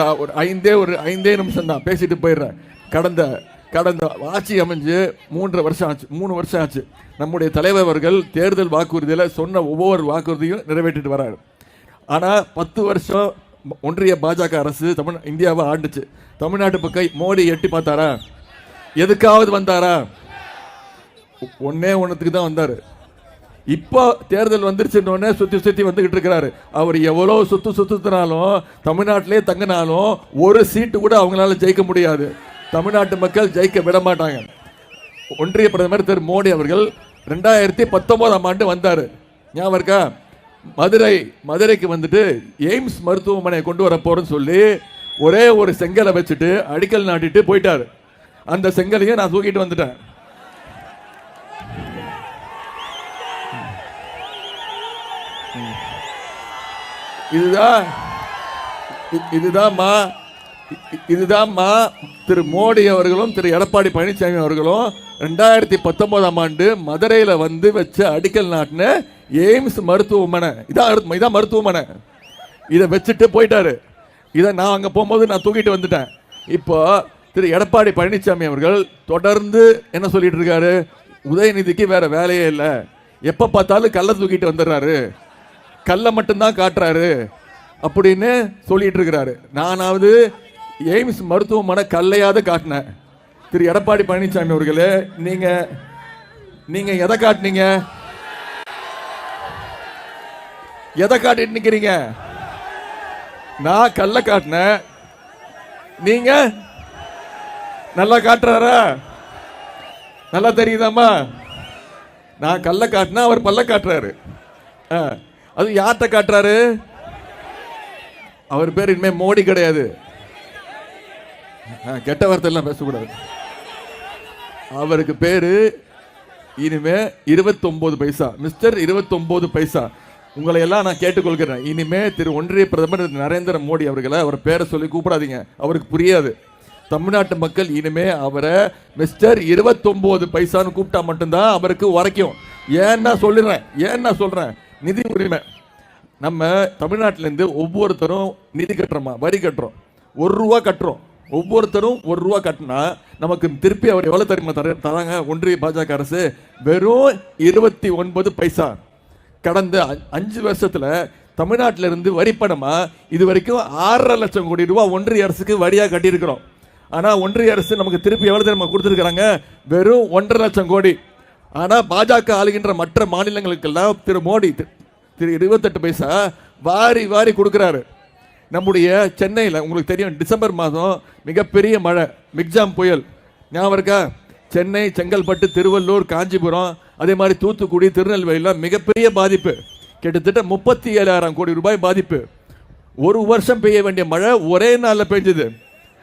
நான் ஒரு ஐந்தே ஒரு ஐந்தே நிமிஷம் தான் பேசிட்டு போயிடுறேன். கடந்த கடந்த ஆட்சி அமைஞ்சு மூன்றரை வருஷம் ஆச்சு மூணு வருஷம் ஆச்சு. நம்முடைய தலைவர்கள் தேர்தல் வாக்குறுதியில் சொன்ன ஒவ்வொரு வாக்குறுதியும் நிறைவேற்றிட்டு வராரு. ஆனால் பத்து வருஷம் ஒன்றிய பாஜக அரசு தமிழ் இந்தியாவை ஆண்டுச்சு. தமிழ்நாட்டு பக்கம் மோடி எட்டி பார்த்தாரா? எதுக்காவது வந்தாரா? ஒன்னே ஒன்றுத்துக்கு தான் வந்தார். இப்போ தேர்தல் வந்துருச்சுன்னொடனே சுற்றி சுற்றி வந்துக்கிட்டு இருக்கிறாரு. அவர் எவ்வளோ சுத்து சுத்துனாலும் தமிழ்நாட்டிலே தங்கினாலும் ஒரு சீட்டு கூட அவங்களால ஜெயிக்க முடியாது. தமிழ்நாட்டு மக்கள் ஜெயிக்க விட மாட்டாங்க. ஒன்றிய பிரதமர் திரு மோடி அவர்கள் ரெண்டாயிரத்தி பத்தொம்போதாம் ஆண்டு வந்தார். ஞாபகம் இருக்கா? மதுரை மதுரைக்கு வந்துட்டு எய்ம்ஸ் மருத்துவமனை கொண்டு வர போறேன்னு சொல்லி ஒரே ஒரு செங்கலை வச்சுட்டு அடிக்கல் நாட்டிட்டு போயிட்டார். அந்த செங்கலையும் நான் தூக்கிட்டு வந்துட்டேன். இதுதான் இதுதான்மா இதுதான்மா திரு மோடி அவர்களும் திரு எடப்பாடி பழனிசாமி அவர்களும் ரெண்டாயிரத்தி பத்தொன்பதாம் ஆண்டு மதுரையில் வந்து வச்ச அடிக்கல் நாட்டின எய்ம்ஸ் மருத்துவமனை. இதான் இதான் மருத்துவமனை. இதை வச்சுட்டு போயிட்டாரு. இதை நான் அங்கே போகும்போது நான் தூக்கிட்டு வந்துட்டேன். இப்போ திரு எடப்பாடி பழனிசாமி அவர்கள் தொடர்ந்து என்ன சொல்லிட்டு இருக்காரு? உதயநிதிக்கு வேற வேலையே இல்லை. எப்போ பார்த்தாலும் கல்லை தூக்கிட்டு வந்துடுறாரு. கல்லை மட்டும்தான் காட்டுறாரு அப்படின்னு சொல்லிட்டு இருக்கிறாரு நானாவது எய்ம்ஸ் மருத்துவமனை கல்லையாவது காட்டினேன். திரு எடப்பாடி பழனிசாமி அவர்களே நீங்க நீங்க எதை காட்டுனீங்க? எதை காட்டிட்டு நிக்கிறீங்க? நான் கல்ல காட்டினேன். நீங்க? நல்லா காட்டுறாரா? நல்லா தெரியுதாம்மா? நான் கல்லை காட்டினா அவர் பல்ல காட்டுறாரு. ஆ, அது யார்கிட்ட காட்டுறாரு? அவர் பேர் இனிமே மோடி கிடையாது. ஆ, கெட்ட வார்த்தை எல்லாம் பேசக்கூடாது. அவருக்கு பேரு இனிமே 29 பைசா. மிஸ்டர் 29 பைசா. உங்களை எல்லாம் நான் கேட்டுக்கொள்கிறேன். இனிமே திரு ஒன்றிய பிரதமர் நரேந்திர மோடி அவர்களை அவர் பேரை சொல்லி கூப்பிடாதீங்க. அவருக்கு புரியாது. தமிழ்நாட்டு மக்கள் இனிமே அவரை மிஸ்டர் 29 பைசான்னு கூப்பிட்டா மட்டும்தான் அவருக்கு உரைக்கும். ஏன்னா சொல்லிடுறேன் ஏன்னா சொல்றேன். நிதி உரிமை. நம்ம தமிழ்நாட்டிலேருந்து ஒவ்வொருத்தரும் நிதி கட்டுறோமா? வரி கட்டுறோம். ஒரு ரூபா கட்டுறோம். ஒவ்வொருத்தரும் ஒரு ரூபா கட்டினா நமக்கு திருப்பி அவர் எவ்வளோ தெரியுமா தர தராங்க? ஒன்றிய பாஜக அரசு வெறும் இருபத்தி ஒன்பது பைசா. கடந்த அஞ்சு வருஷத்தில் தமிழ்நாட்டிலிருந்து வரி பணமா இது வரைக்கும் ஆறரை லட்சம் கோடி ரூபா ஒன்றிய அரசுக்கு வரியாக கட்டியிருக்கிறோம். ஆனால் ஒன்றிய அரசு நமக்கு திருப்பி எவ்வளோ தெரியுமா கொடுத்துருக்குறாங்க? வெறும் ஒன்றரை லட்சம் கோடி. ஆனால் பாஜக ஆளுகின்ற மற்ற மாநிலங்களுக்கெல்லாம் திரு மோடி திரு இருபத்தெட்டு பைசா வாரி வாரி கொடுக்குறாரு. நம்முடைய சென்னையில் உங்களுக்கு தெரியும் டிசம்பர் மாதம் மிகப்பெரிய மழை மிக்ஜாம் புயல். ஞாபகம் இருக்கா? சென்னை செங்கல்பட்டு திருவள்ளூர் காஞ்சிபுரம் அதே மாதிரி தூத்துக்குடி திருநெல்வேலியில் மிகப்பெரிய பாதிப்பு. கிட்டத்தட்ட முப்பத்தி ஏழாயிரம் கோடி ரூபாய் பாதிப்பு. ஒரு வருஷம் பெய்ய வேண்டிய மழை ஒரே நாளில் பெஞ்சுது.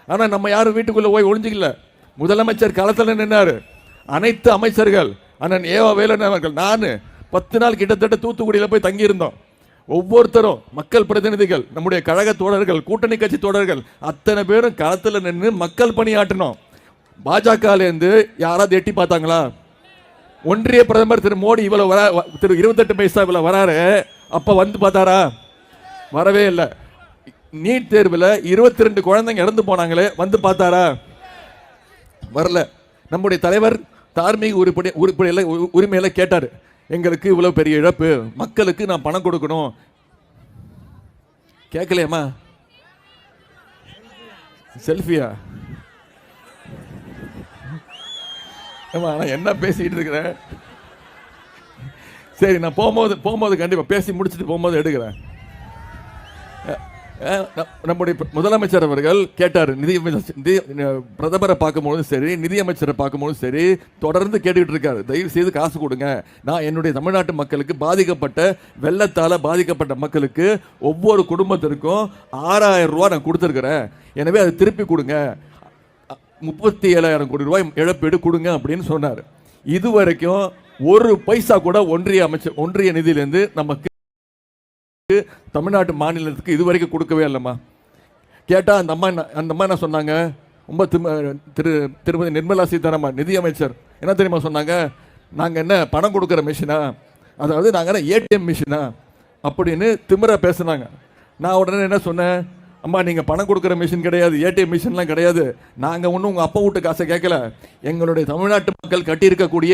ஆனால் நம்ம யாரும் வீட்டுக்குள்ளே போய் ஒழிஞ்சிக்கல முதலமைச்சர் களத்தில் நின்னார். அனைத்து அமைச்சர்கள் அண்ணன் ஏவா வேலன் நான் பத்து நாள் கிட்டத்தட்ட தூத்துக்குடியில் போய் தங்கியிருந்தோம். ஒவ்வொருத்தரும் மக்கள் பிரதிநிதிகள் நம்முடைய கழக தோழர்கள் கூட்டணி கட்சி தோழர்கள் அத்தனை பேரும் களத்தில் நின்று மக்கள் பணியாற்றினோம். பாஜகலேருந்து யாராவது எட்டி பார்த்தாங்களா? ஒன்றிய பிரதமர் திரு மோடி இவ்வளோ வர திரு இருபத்தெட்டு பைசா இவ்வளோ வராரு. அப்போ வந்து பார்த்தாரா? வரவே இல்லை. நீட் தேர்வில் இருபத்தி ரெண்டு குழந்தைங்க இறந்து போனாங்களே வந்து பார்த்தாரா? வரல. நம்முடைய தலைவர் தார்மீக உறுப்படி உருப்படியில் உரிமையில் கேட்டார். எங்களுக்கு இவ்வளோ பெரிய இழப்பு. மக்களுக்கு நான் பணம் கொடுக்கணும். கேட்கலையம்மா? செல்ஃபியா? ஏம்மா நான் என்ன பேசிட்டு இருக்கிறேன்? சரி நான் போகும்போது போகும்போது கண்டிப்பாக பேசி முடிச்சுட்டு போகும்போது எடுக்கிறேன். நம்முடைய முதலமைச்சர் அவர்கள் கேட்டார். நிதி அமைச்சர் நிதி பிரதமரை பார்க்கும்போதும் சரி நிதி அமைச்சரை பார்க்கும்போதும் சரி தொடர்ந்து கேட்டுக்கிட்டு இருக்காரு. தயவு செய்து காசு கொடுங்க. நான் என்னுடைய தமிழ்நாட்டு மக்களுக்கு பாதிக்கப்பட்ட வெள்ளத்தால் பாதிக்கப்பட்ட மக்களுக்கு ஒவ்வொரு குடும்பத்திற்கும் ஆறாயிரம் ரூபா நான் கொடுத்துருக்குறேன். எனவே அதை திருப்பி கொடுங்க. முப்பத்தி ஏழாயிரம் கோடி ரூபாய் இழப்பீடு கொடுங்க அப்படின்னு சொன்னார். இதுவரைக்கும் ஒரு பைசா கூட ஒன்றிய அமைச்சர் ஒன்றிய நிதியிலேருந்து நமக்கு தமிழ்நாட்டு மாநிலத்துக்கு இதுவரைக்கும் கொடுக்கவே இல்லைம்மா. கேட்டால் அந்த அம்மா என்ன அந்த அம்மா என்ன சொன்னாங்க? ரொம்ப திரு திருமதி நிர்மலா சீதாராமன் நிதி அமைச்சர் என்ன தெரியுமா சொன்னாங்க? நாங்கள் என்ன பணம் கொடுக்குற மிஷினா அதாவது நாங்கள் என்ன ஏடிஎம் மிஷினா அப்படின்னு திமிரா பேசுனாங்க. நான் உடனே என்ன சொன்னேன்? அம்மா நீங்கள் பணம் கொடுக்குற மிஷின் கிடையாது ஏடிஎம் மிஷின்லாம் கிடையாது. நாங்கள் ஒன்றும் உங்கள் அப்பா வீட்டு காசை கேட்கல. எங்களுடைய தமிழ்நாட்டு மக்கள் கட்டியிருக்கக்கூடிய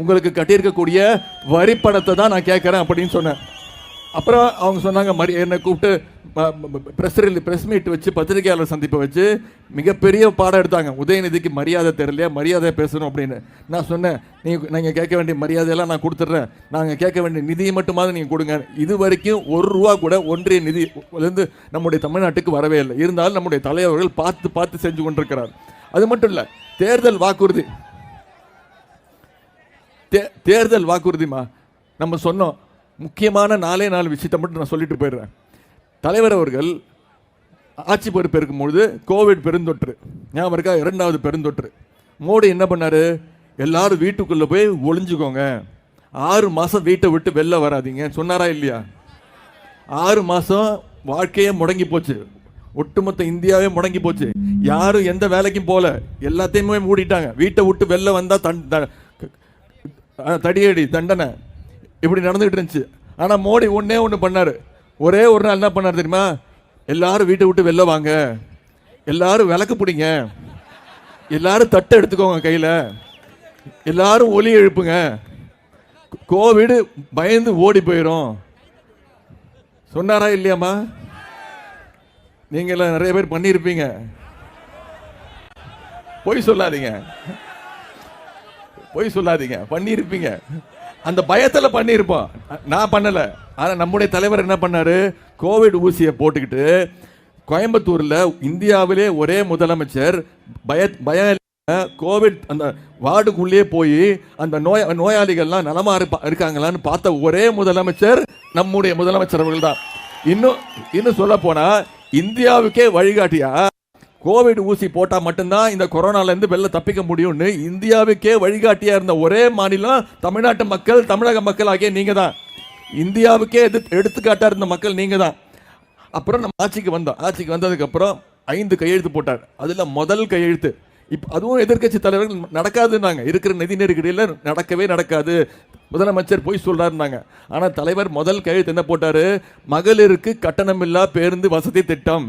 உங்களுக்கு கட்டியிருக்கக்கூடிய வரி பணத்தை தான் நான் கேட்குறேன் அப்படின்னு சொன்னேன். அப்புறம் அவங்க சொன்னாங்க மரி என்னை கூப்பிட்டு ப்ரெஸ் ப்ரெஸ் மீட் வச்சு பத்திரிகையாளர் சந்திப்பை வச்சு மிகப்பெரிய பாடம் எடுத்தாங்க. உதயநிதிக்கு மரியாதை தெரியலையா மரியாதை பேசணும் அப்படின்னு. நான் சொன்னேன் நீங்கள் நீங்கள் கேட்க வேண்டிய மரியாதையெல்லாம் நான் கொடுத்துட்றேன். நாங்கள் கேட்க வேண்டிய நிதியை மட்டுமாவது நீங்கள் கொடுங்க. இது வரைக்கும் ஒரு ரூபா கூட ஒன்றிய நிதி வந்து நம்முடைய தமிழ்நாட்டுக்கு வரவே இல்லை. இருந்தாலும் நம்முடைய தலைவர்கள் பார்த்து பார்த்து செஞ்சு கொண்டிருக்கிறார். அது மட்டும் இல்லை தேர்தல் வாக்குறுதி. தே தேர்தல் வாக்குறுதிமா நம்ம சொன்னோம் முக்கியமான நாலே நாலு விஷயத்தை மட்டும் நான் சொல்லிட்டு போயிடுறேன். தலைவர் அவர்கள் ஆட்சி பொறுப்பு இருக்கும்பொழுது கோவிட் பெருந்தொற்று ஞாபகம் இருக்கா? இரண்டாவது பெருந்தொற்று. மோடி என்ன பண்ணாரு? எல்லாரும் வீட்டுக்குள்ளே போய் ஒளிஞ்சுக்கோங்க. ஆறு மாதம் வீட்டை விட்டு வெளில வராதீங்க. சொன்னாரா இல்லையா? ஆறு மாதம் வாழ்க்கையே முடங்கி போச்சு. ஒட்டுமொத்த இந்தியாவே முடங்கி போச்சு. யாரும் எந்த வேலைக்கும் போகல எல்லாத்தையுமே மூடிட்டாங்க. வீட்டை விட்டு வெளில வந்தால் தன் த- தடியடி தண்டனை. இப்படி நடந்துகிட்டு இருந்துச்சு. ஆனால் மோடி ஒன்றே ஒன்று பண்ணார். ஒரே ஒரு நாள் என்ன பண்ணார் தெரியுமா? எல்லாரும் வீட்டை விட்டு வெளில வாங்க. எல்லாரும் விளக்கு பிடிங்க. எல்லாரும் தட்டை எடுத்துக்கோங்க கையில். எல்லாரும் ஒலி எழுப்புங்க. கோவிடு பயந்து ஓடி போயிடும் சொன்னாரா இல்லையாம்மா? நீங்களாம் நிறைய பேர் பண்ணியிருப்பீங்க. பொய் சொல்லாதீங்க. பொய் சொல்லாதீங்க. பண்ணியிருப்பீங்க. அந்த பயத்தில் பண்ணியிருப்போம். நான் பண்ணலை. ஆனால் நம்முடைய தலைவர் என்ன பண்ணாரு? கோவிட் ஊசியை போட்டுக்கிட்டு கோயம்புத்தூரில் இந்தியாவிலே ஒரே முதலமைச்சர் பய பயம் கோவிட் அந்த வார்டுக்குள்ளேயே போய் அந்த நோய் நோயாளிகள்லாம் நலமா இருப்பா இருக்காங்களான்னு பார்த்த ஒரே முதலமைச்சர் நம்முடைய முதலமைச்சர் அவர்கள் தான் இன்னும் இன்னும் சொல்ல போனா இந்தியாவுக்கே வழிகாட்டியா? கோவிட் ஊசி போட்டால் மட்டும்தான் இந்த கொரோனாலேருந்து வெளில தப்பிக்க முடியும்னு இந்தியாவுக்கே வழிகாட்டியாக இருந்த ஒரே மாநிலம் தமிழ்நாட்டு மக்கள் தமிழக மக்கள் ஆகிய நீங்கள் தான் இந்தியாவுக்கே எது எடுத்துக்காட்டாக இருந்த மக்கள் நீங்கள் தான் அப்புறம் நம்ம ஆட்சிக்கு வந்தோம். ஆட்சிக்கு வந்ததுக்கப்புறம் ஐந்து கையெழுத்து போட்டார். அதில் முதல் கையெழுத்து. இப்போ அதுவும் எதிர்க்கட்சி தலைவர்கள் நடக்காதுன்னாங்க. இருக்கிற நிதி நெருக்கடியில் நடக்கவே நடக்காது. முதலமைச்சர் போய் சொல்கிறாருனாங்க ஆனால் தலைவர் முதல் கையெழுத்து என்ன போட்டார்? மகளிருக்கு கட்டணமில்லா பேருந்து வசதி திட்டம்.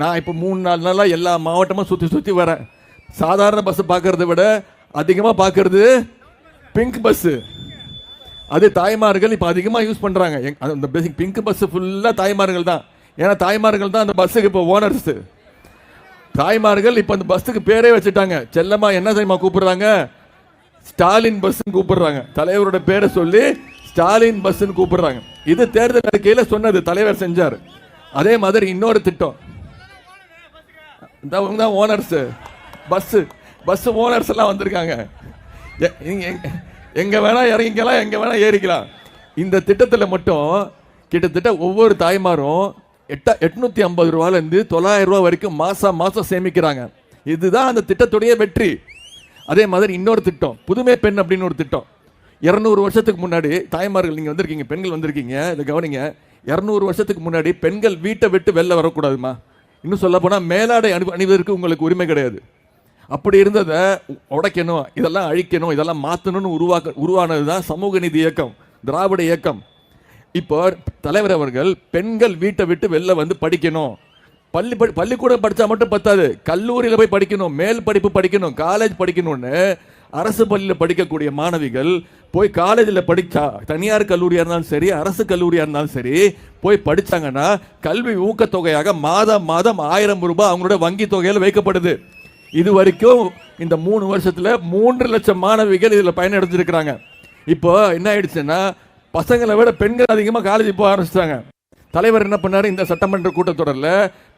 நான் இப்போ மூணு நாலு நாளாக எல்லா மாவட்டமும் சுற்றி சுற்றி வரேன். சாதாரண பஸ்ஸு பார்க்கறத விட அதிகமாக பார்க்கறது பிங்க் பஸ்ஸு அது தாய்மார்கள் இப்போ அதிகமாக யூஸ் பண்ணுறாங்க அந்த பேசிக் பிங்க் பஸ்ஸு ஃபுல்லாக தாய்மார்கள் தான். ஏன்னா தாய்மார்கள் தான் அந்த பஸ்ஸுக்கு இப்போ ஓனர்ஸு தாய்மார்கள் இப்போ அந்த பஸ்ஸுக்கு பேரே வச்சுட்டாங்க. செல்லம்மா என்ன தெரியுமா கூப்பிடுறாங்க? ஸ்டாலின் பஸ்ஸுன்னு கூப்பிடுறாங்க. தலைவரோட பேரை சொல்லி ஸ்டாலின் பஸ்ஸுன்னு கூப்பிடுறாங்க. இது தேர்தல் அறிக்கையில் சொன்னது தலைவர் செஞ்சார். அதே மாதிரி இன்னொரு திட்டம். இந்த அவங்க தான் ஓனர்ஸு பஸ்ஸு பஸ்ஸு ஓனர்ஸ் எல்லாம் வந்திருக்காங்க. எங்கே வேணால் இறங்கிக்கலாம் எங்கே வேணால் ஏறிக்கலாம். இந்த திட்டத்தில் மட்டும் கிட்டத்தட்ட ஒவ்வொரு தாய்மாரும் எட்ட எட்நூற்றி ஐம்பது ரூபாலேருந்து தொள்ளாயிரம் ரூபா வரைக்கும் மாதம் மாதம் சேமிக்கிறாங்க. இதுதான் அந்த திட்டத்துடைய வெற்றி. அதே மாதிரி இன்னொரு திட்டம் புதுமை பெண் அப்படின்னு ஒரு திட்டம். இரநூறு வருஷத்துக்கு முன்னாடி தாய்மார்கள் நீங்கள் வந்திருக்கீங்க பெண்கள் வந்திருக்கீங்க இதை கவனிங்க. இரநூறு வருஷத்துக்கு முன்னாடி பெண்கள் வீட்டை விட்டு வெளில வரக்கூடாதுமா? இன்னும் சொல்ல போனால் மேலாடை அணி அணிவதற்கு உங்களுக்கு உரிமை கிடையாது. அப்படி இருந்ததை உடைக்கணும் இதெல்லாம் அழிக்கணும் இதெல்லாம் மாற்றணும்னு உருவாக்க உருவானது தான் சமூக நீதி இயக்கம் திராவிட இயக்கம். இப்போ தலைவர் அவர்கள் பெண்கள் வீட்டை விட்டு வெளில வந்து படிக்கணும். பள்ளி படி பள்ளிக்கூடம் படித்தா மட்டும் பத்தாது. கல்லூரியில் போய் படிக்கணும் மேல் படிப்பு படிக்கணும் காலேஜ் படிக்கணும்னு அரசு பள்ளியில் படிக்கக்கூடிய மாணவிகள் போய் காலேஜில் படித்தா தனியார் கல்லூரியாக இருந்தாலும் சரி அரசு கல்லூரியாக இருந்தாலும் சரி போய் படிச்சாங்கன்னா கல்வி ஊக்கத்தொகையாக மாதம் மாதம் ஆயிரம் ரூபாய் அவங்களோட வங்கி தொகையில் வைக்கப்படுது. இது வரைக்கும் இந்த மூணு வருஷத்தில் மூன்று லட்சம் மாணவிகள் இதில் பயனடைஞ்சிருக்கிறாங்க. இப்போ என்ன ஆயிடுச்சுன்னா பசங்களை விட பெண்கள் அதிகமாக காலேஜ் போக ஆரம்பிச்சிட்டாங்க. தலைவர் என்ன பண்ணாரு? இந்த சட்டமன்ற கூட்டத்தொடரில்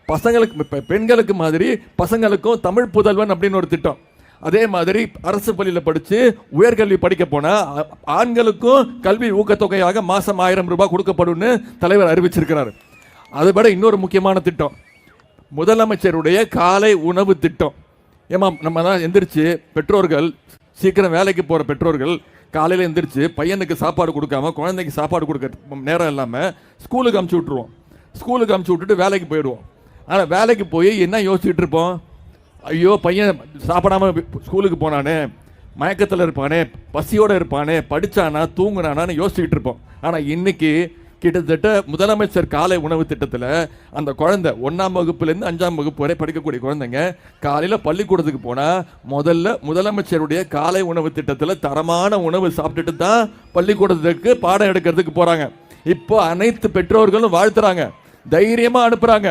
பசங்களுக்கு பெண்களுக்கு மாதிரி பசங்களுக்கும் தமிழ் புதல்வன் அப்படின்னு ஒரு திட்டம். அதே மாதிரி அரசு பள்ளியில் படித்து உயர்கல்வி படிக்க போனால் ஆண்களுக்கும் கல்வி ஊக்கத்தொகையாக மாதம் ஆயிரம் ரூபாய் கொடுக்கப்படும்னு தலைவர் அறிவிச்சிருக்கிறார். அதை விட இன்னொரு முக்கியமான திட்டம் முதலமைச்சருடைய காலை உணவு திட்டம். ஏமா நம்ம தான் எந்திரிச்சு பெற்றோர்கள் சீக்கிரம் வேலைக்கு போகிற பெற்றோர்கள் காலையில் எந்திரிச்சு பையனுக்கு சாப்பாடு கொடுக்காம குழந்தைக்கு சாப்பாடு கொடுக்க நேரம் இல்லாமல் ஸ்கூலுக்கு அமுச்சு விட்ருவோம் ஸ்கூலுக்கு அமுச்சு விட்டுட்டு வேலைக்கு போயிடுவோம். ஆனால் வேலைக்கு போய் என்ன யோசிச்சுட்டு இருப்போம்? ஐயோ பையன் சாப்பிடாம ஸ்கூலுக்கு போனானே மயக்கத்தில் இருப்பானே பசியோடு இருப்பானே படிச்சானா தூங்குனானான்னு யோசிச்சுக்கிட்டு இருப்போம். ஆனால் இன்றைக்கி கிட்டத்தட்ட முதலமைச்சர் காலை உணவு திட்டத்தில் அந்த குழந்தை ஒன்றாம் வகுப்புலேருந்து அஞ்சாம் வகுப்பு வரை படிக்கக்கூடிய குழந்தைங்க காலையில் பள்ளிக்கூடத்துக்கு போனால் முதல்ல முதலமைச்சருடைய காலை உணவு திட்டத்தில் தரமான உணவு சாப்பிட்டுட்டு தான் பள்ளிக்கூடத்துக்கு பாடம் எடுக்கிறதுக்கு போகிறாங்க இப்போ அனைத்து பெற்றோர்களும் வாழ்த்துறாங்க. தைரியமாக அனுப்புகிறாங்க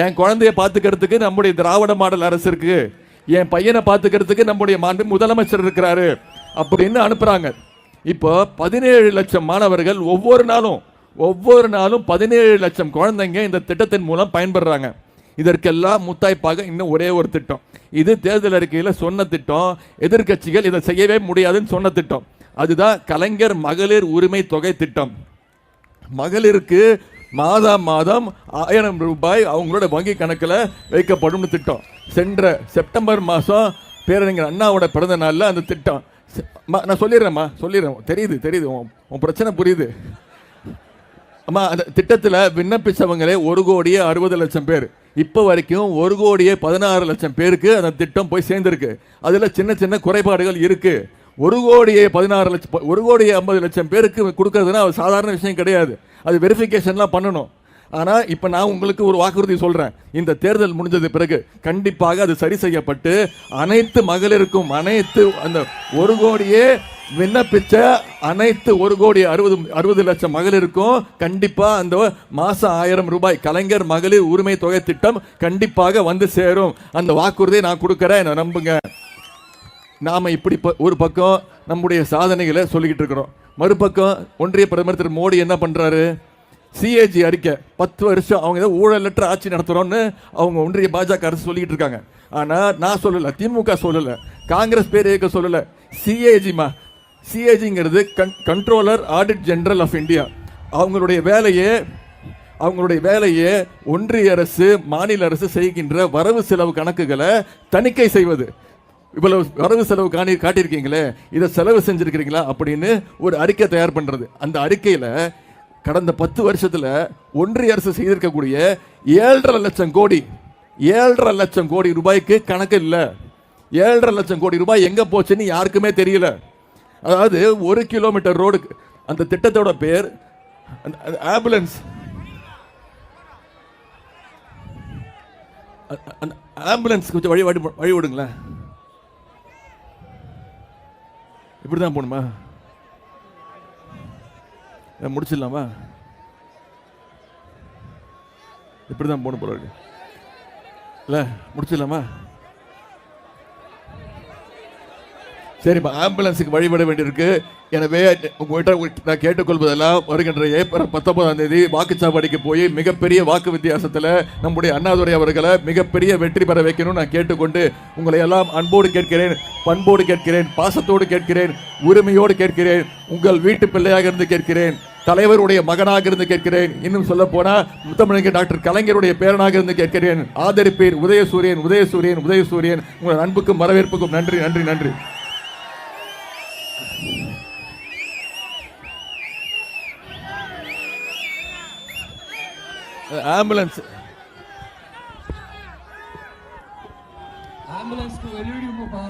என் குழந்தைய பார்த்துக்கிறதுக்கு நம்முடைய திராவிட மாடல் அரசு இருக்கு. என் பையனை பார்த்துக்கிறதுக்கு நம்முடைய முதலமைச்சர் இருக்கிறாரு. அப்படின்னு அனுப்புகிறாங்க இப்போ பதினேழு லட்சம் மாணவர்கள் ஒவ்வொரு நாளும் ஒவ்வொரு நாளும் பதினேழு லட்சம் குழந்தைங்க இந்த திட்டத்தின் மூலம் பயன்படுறாங்க இதற்கெல்லாம் முத்தாய்ப்பாக இன்னும் ஒரே ஒரு திட்டம். இது தேர்தல் அறிக்கையில் சொன்ன திட்டம். எதிர்க்கட்சிகள் இதை செய்யவே முடியாதுன்னு சொன்ன திட்டம். அதுதான் கலைஞர் மகளிர் உரிமை தொகை திட்டம். மகளிருக்கு மாதம் மாதம் ஆயிரம் ரூபாய் அவங்களோட வங்கி கணக்கில் வைக்கப்படும் திட்டம். சென்ற செப்டம்பர் மாதம் பேரறிஞர் அண்ணாவோட பிறந்த நாளில் அந்த திட்டம். நான் சொல்லிடுறேம்மா சொல்லிடுறேன். தெரியுது தெரியுது. உன் உன் பிரச்சனை புரியுது. அம்மா அந்த திட்டத்தில் விண்ணப்பிச்சவங்களே ஒரு கோடியே அறுபது லட்சம் பேர். இப்போ வரைக்கும் ஒரு கோடியே பதினாறு லட்சம் பேருக்கு அந்த திட்டம் போய் சேர்ந்துருக்கு. அதில் சின்ன சின்ன குறைபாடுகள் இருக்குது ஒரு கோடியே பதினாறு லட்சம் ஒரு கோடியே ஐம்பது லட்சம் பேருக்கு கொடுக்கறதுனா அது சாதாரண விஷயம் கிடையாது. அது வெரிஃபிகேஷன்லாம் பண்ணணும். ஆனால் இப்போ நான் உங்களுக்கு ஒரு வாக்குறுதி சொல்கிறேன் இந்த தேர்தல் முடிஞ்சது பிறகு கண்டிப்பாக அது சரி செய்யப்பட்டு அனைத்து மகளிருக்கும் அனைத்து அந்த ஒரு கோடியே விண்ணப்பிச்ச அனைத்து ஒரு கோடி அறுபது அறுபது லட்சம் மகளிருக்கும் கண்டிப்பாக அந்த மாதம் ஆயிரம் ரூபாய் கலைஞர் மகளிர் உரிமை தொகை திட்டம் கண்டிப்பாக வந்து சேரும். அந்த வாக்குறுதியை நான் கொடுக்குறேன். என்னை நம்புங்க. நாம் இப்படி ப- ஒரு பக்கம் நம்முடைய சாதனைகளை சொல்லிக்கிட்டு இருக்கிறோம். மறுபக்கம் ஒன்றிய பிரதமர் திரு மோடி என்ன பண்ணுறாரு சிஏஜி அறிக்கை. பத்து வருஷம் அவங்க ஏதோ ஊழலற்ற ஆட்சி நடத்துகிறோன்னு அவங்க ஒன்றிய பாஜக அரசு சொல்லிக்கிட்டு இருக்காங்க. ஆனால் நான் சொல்லலை திமுக சொல்லலை காங்கிரஸ் பேர் இயக்க சொல்லலை. சிஏஜிமா சிஏஜிங்கிறது கன் controller audit general of India அவங்களுடைய வேலையே அவங்களுடைய வேலையை ஒன்றிய அரசு மாநில அரசு செய்கின்ற வரவு செலவு கணக்குகளை தணிக்கை செய்வது. இவ்வளவு வரவு செலவு காணி காட்டியிருக்கீங்களே இதை செலவு செஞ்சுருக்கிறீங்களா அப்படின்னு ஒரு அறிக்கை தயார் பண்ணுறது அந்த அறிக்கையில் கடந்த பத்து வருஷத்தில் ஒன்றிய அரசு செய்திருக்கக்கூடிய ஏழரை லட்சம் கோடி ஏழரை லட்சம் கோடி ரூபாய்க்கு கணக்கு இல்லை. ஏழரை லட்சம் கோடி ரூபாய் எங்கே போச்சுன்னு யாருக்குமே தெரியல. அதாவது ஒரு கிலோமீட்டர் ரோடுக்கு அந்த திட்டத்தோட பேர் அந்த ஆம்புலன்ஸ். ஆம்புலன்ஸ் கொஞ்சம் வழி வழி வழி விடுங்களேன் இப்படி தான் போகணுமா முடிச்சிடலாமா இப்படி தான் போகணும் போல இல்லை முடிச்சிடலாமா சரிப்பா ஆம்புலன்ஸுக்கு வழிபட வேண்டியிருக்கு. எனவே உங்கள்கிட்ட நான் கேட்டுக்கொள்வதெல்லாம் வருகின்ற ஏப்ரல் பத்தொன்பதாம் தேதி வாக்குச்சாவடிக்கு போய் மிகப்பெரிய வாக்கு வித்தியாசத்தில் நம்முடைய அண்ணாதுரை அவர்களை மிகப்பெரிய வெற்றி பெற வைக்கணும்னு நான் கேட்டுக்கொண்டு உங்களை எல்லாம் அன்போடு கேட்கிறேன் பண்போடு கேட்கிறேன் பாசத்தோடு கேட்கிறேன் உரிமையோடு கேட்கிறேன் உங்கள் வீட்டு பிள்ளையாக இருந்து கேட்கிறேன் தலைவருடைய மகனாக இருந்து கேட்கிறேன் இன்னும் சொல்ல போனா முத்தமிழங்க டாக்டர் கலைஞருடைய பேரனாக இருந்து கேட்கிறேன். ஆதரிப்பேன் உதயசூரியன் உதயசூரியன் உதயசூரியன். உங்கள் அன்புக்கும் வரவேற்புக்கும் நன்றி நன்றி நன்றி. ஆம்புலன்ஸ் ஆம்புலன்ஸ்க்கு வெளியிடுங்கப்பா.